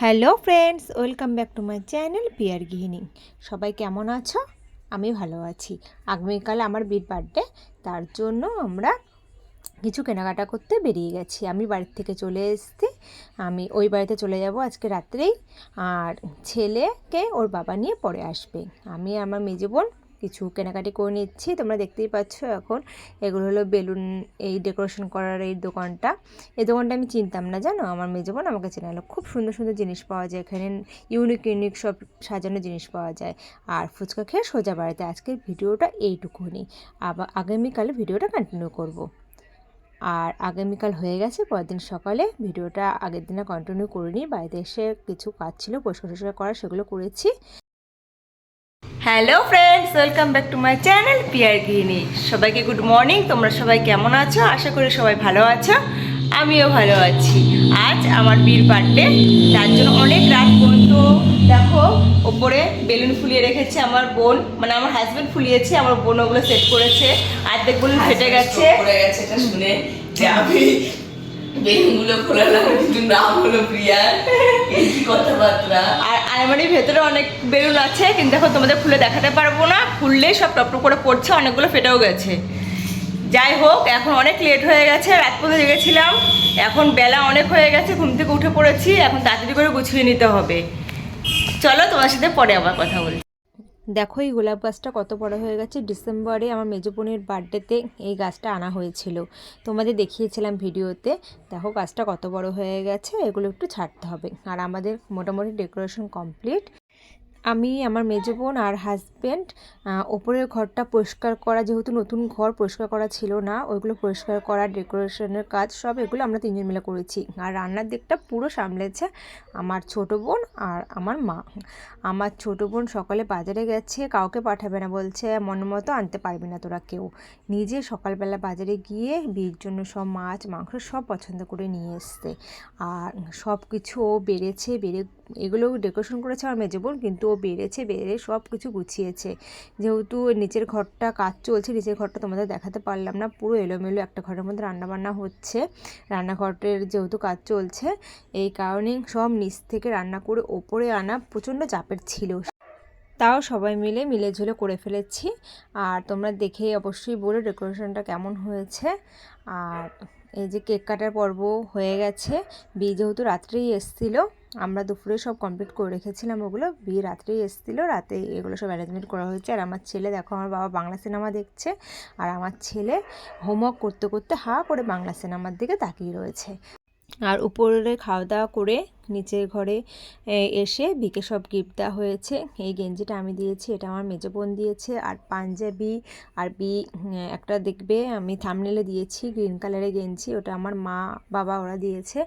Hello friends, welcome back to my channel Piyar Grihini. সবাই কেমন আছো? আমি ভালো আছি। আগামীকাল আমার বিট বার্থডে তার জন্য আমরা কিছু কেনাকাটা করতে বেরিয়ে গেছি। আমি বাড়ির থেকে চলে এসেছি। আমি ওই বাড়িতে চলে যাব আজকে রাত্রেই। আর ছেলেকে ওর বাবা নিয়ে পরে আসবে। আমি আমার মেজে বোন কিছু কেনাকাটি করে নিচ্ছি। তোমরা দেখতেই পাচ্ছ এখন এগুলো হলো বেলুন, এই ডেকোরেশন করার এই দোকানটা। এই দোকানটা আমি চিনতাম না, জানো? আমার মেজো বোন আমাকে চেনালো। খুব সুন্দর সুন্দর জিনিস পাওয়া যায় এখানে। ইউনিক ইউনিক সব সাজানো জিনিস পাওয়া যায়। আর ফুচকা খেয়ে সোজা বাড়িতে। আজকের ভিডিওটা এইটুকুনি। আবার আগামীকালে ভিডিওটা কন্টিনিউ করব। আর আগামীকাল হয়ে গেছে, পরদিন সকালে ভিডিওটা আগের দিনে কন্টিনিউ করিনি। বাড়িতে এসে কিছু কাজ ছিল পরিষ্কার করার সেগুলো করেছি। Hello friends welcome back to my channel Piyar Grihini সবাইকে গুড মর্নিং তোমরা সবাই কেমন আছো? আশা করি সবাই ভালো আছো। আমিও ভালো আছি। আজ আমার বীর বার্থডে তার জন্য অনেক রাত পর্যন্ত দেখো ওপরে বেলুন ফুলিয়ে রেখেছে আমার বোন। মানে আমার হাজব্যান্ড ফুলিয়েছে আমার বোন ওগুলো সেট করেছে। অর্ধেক বেলুন ফেটে গেছে। শুনে যে আমি কথাবার্তা। আর আলমারির ভেতরে অনেক বেলুন আছে, কিন্তু এখন তোমাদের খুলে দেখাতে পারব না। খুললেই সব টপ করে পড়ছে, অনেকগুলো ফেটেও গেছে। যাই হোক, এখন অনেক লেট হয়ে গেছে, রাত পর্যন্ত জেগেছিলাম। এখন বেলা অনেক হয়ে গেছে, ঘুম থেকে উঠে পড়েছি। এখন তাড়াতাড়ি করে গুছিয়ে নিতে হবে। চলো তোমার সাথে পরে আবার কথা বলি দেখো এই গোলাপ গাছটা কত বড় হয়ে গেছে। ডিসেম্বরে আমার মেজো বোনের বার্থডেতে এই গাছটা আনা হয়েছিল। তোমাদের দেখিয়েছিলাম ভিডিওতে। দেখো গাছটা কত বড় হয়ে গেছে, এগুলো একটু ছাড়তে হবে। আর আমাদের মোটামুটি ডেকোরেশন কমপ্লিট। আমি, আমার মেজো বোন আর হাজব্যান্ড ওপরের ঘরটা পরিষ্কার করা, যেহেতু নতুন ঘর পরিষ্কার করা ছিল না, ওইগুলো পরিষ্কার করা, ডেকোরেশনের কাজ, সব এগুলো আমরা তিনজন মিলে করেছি। আর রান্নার দিকটা পুরো সামলেছে আমার ছোট বোন আর আমার মা। আমার ছোট বোন সকালে বাজারে গেছে, কাউকে পাঠাবে না, বলছে মন মতো আনতে পারবে না তোরা কেউ। নিজে সকালবেলা বাজারে গিয়ে বিয়ের জন্য সব মাছ, মাংস সব পছন্দ করে নিয়ে এসছে। আর সব কিছু বেড়েছে, বেড়ে এগুলো ডেকোরেশন করেছে আমার মেজো বোন, কিন্তু ও বেড়েছে, বেড়ে সব কিছু গুছিয়েছে। যেহেতু নিচের ঘরটা কাজ চলছে নিচের ঘরটা তোমাদের দেখাতে পারলাম না, পুরো এলোমেলো একটা ঘরের মধ্যে রান্নাবান্না হচ্ছে। রান্নাঘরের যেহেতু কাজ চলছে, এই কারণে সব নিচ থেকে রান্না করে ওপরে আনা প্রচণ্ড চাপের ছিল। তাও সবাই মিলে মিলে ঝুলে করে ফেলেছি। আর তোমরা দেখে অবশ্যই বলো ডেকোরেশনটা কেমন হয়েছে। আর এই যে কেক কাটার পর্ব হয়ে গেছে। বিয়ে যেহেতু রাত্রেই এসেছিল, আমরা দুপুরে সব কমপ্লিট করে রেখেছিলাম ওগুলো। বিয়ে রাত্রেই এসেছিল, রাতে এগুলো সব অ্যারেঞ্জমেন্ট করা হয়েছে। আর আমার ছেলে, দেখো আমার বাবা বাংলা সিনেমা দেখছে। আর আমার ছেলে হোমওয়ার্ক করতে করতে হা করে বাংলা সিনেমার দিকে তাকিয়ে রয়েছে। আর উপরে খাওয়া দাওয়া করে নিচের ঘরে এসে বিকে সব গিফট দেওয়া হয়েছে। এই গেঞ্জিটা আমি দিয়েছি, এটা আমার মেজো বোন দিয়েছে। আর পাঞ্জাবি আর বি একটা দেখবে, আমি থামনেলে দিয়েছি গ্রিন কালারের গেঞ্জি, ওটা আমার মা, বাবা ওরা দিয়েছে।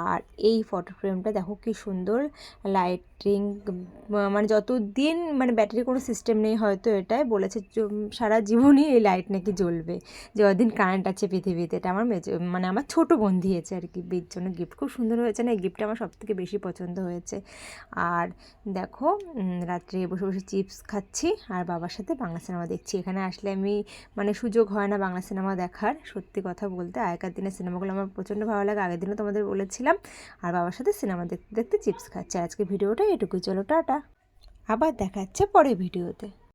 আর এই ফটো ফ্রেমটা দেখো কি সুন্দর লাইটিং মানে যতদিন মানে ব্যাটারি কোনো সিস্টেম নেই হয়তো এটাই বলেছে সারা জীবনই এই লাইট নাকি জ্বলবে। যে যতদিন কারেন্ট আছে পৃথিবীতে, এটা আমার মেজো মানে আমার ছোটো বোন দিয়েছে আর কি বিয়ের জন্য গিফট খুব সুন্দর হয়েছে না, এই গিফটটা আমার সব থেকে বেশি পছন্দ হয়েছে। আর দেখো রাত্রে বসে বসে চিপস খাচ্ছি আর বাবার সাথে বাংলা সিনেমা দেখছি। এখানে আসলে আমি মানে সুযোগ হয় না বাংলা সিনেমা দেখার, সত্যি কথা বলতে। আগেকার দিনের সিনেমাগুলো আমার প্রচণ্ড ভালো লাগে। আগের দিনও তোমাদের বলেছিলাম, আর বাবার সাথে সিনেমা দেখতে দেখতে চিপস খাচ্ছি। আজকে ভিডিওটা এটুকুই। চলো, টাটা। আবার দেখাচ্ছে পরে ভিডিওতে।